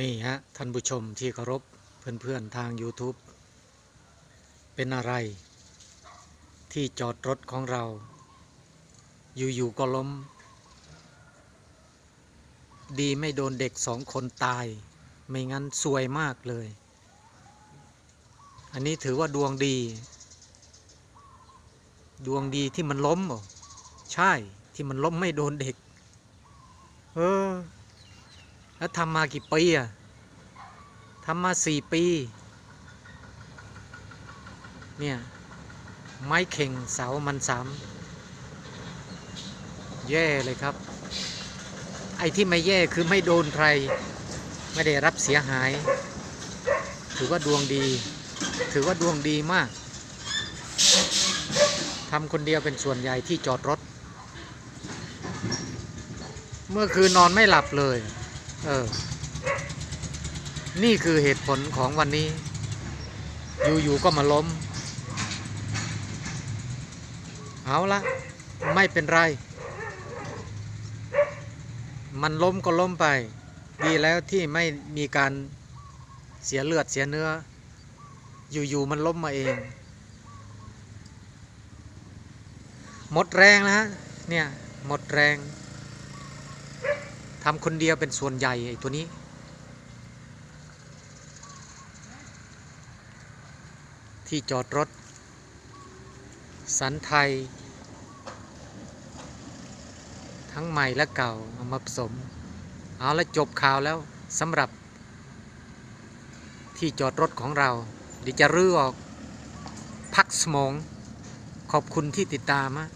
นี่ฮะท่านผู้ชมที่เคารพเพื่อนๆทาง YouTube เป็นอะไร ที่จอดรถของเรา อยู่ๆก็ล้ม ดีไม่โดนเด็กสองคนตาย ไม่งั้นซวยมากเลย อันนี้ถือว่าดวงดี ดวงดีที่มันล้มเหรอใช่ที่มันล้มไม่โดนเด็ก เออ แล้วทำมากี่ปีอะทำมาสี่ปี เนี่ย ไม้เข่งเสามันสามแย่เลยครับ ไอ้ที่ไม่แย่คือไม่โดนใคร ไม่ได้รับเสียหาย ถือว่าดวงดี ถือว่าดวงดีมากทำคนเดียวเป็นส่วนใหญ่ที่จอดรถ เมื่อคืนนอนไม่หลับเลย เออ นี่คือเหตุผลของวันนี้ อยู่ๆก็มาล้ม เอาละไม่เป็นไร มันล้มก็ล้มไป ดีแล้วที่ไม่มีการเสียเลือดเสียเนื้อ อยู่ๆมันล้มมาเอง หมดแรงนะฮะ เนี่ย หมดแรง ทำคนเดียวเป็นส่วนใหญ่ไอ้ตัวนี้ ที่จอดรถ สันไทย ทั้งใหม่และเก่า เอามาผสม เอาละจบข่าวแล้วสำหรับ ที่จอดรถของเราเดี๋ยวจะรื้อออก พักสมอง ขอบคุณที่ติดตามฮะ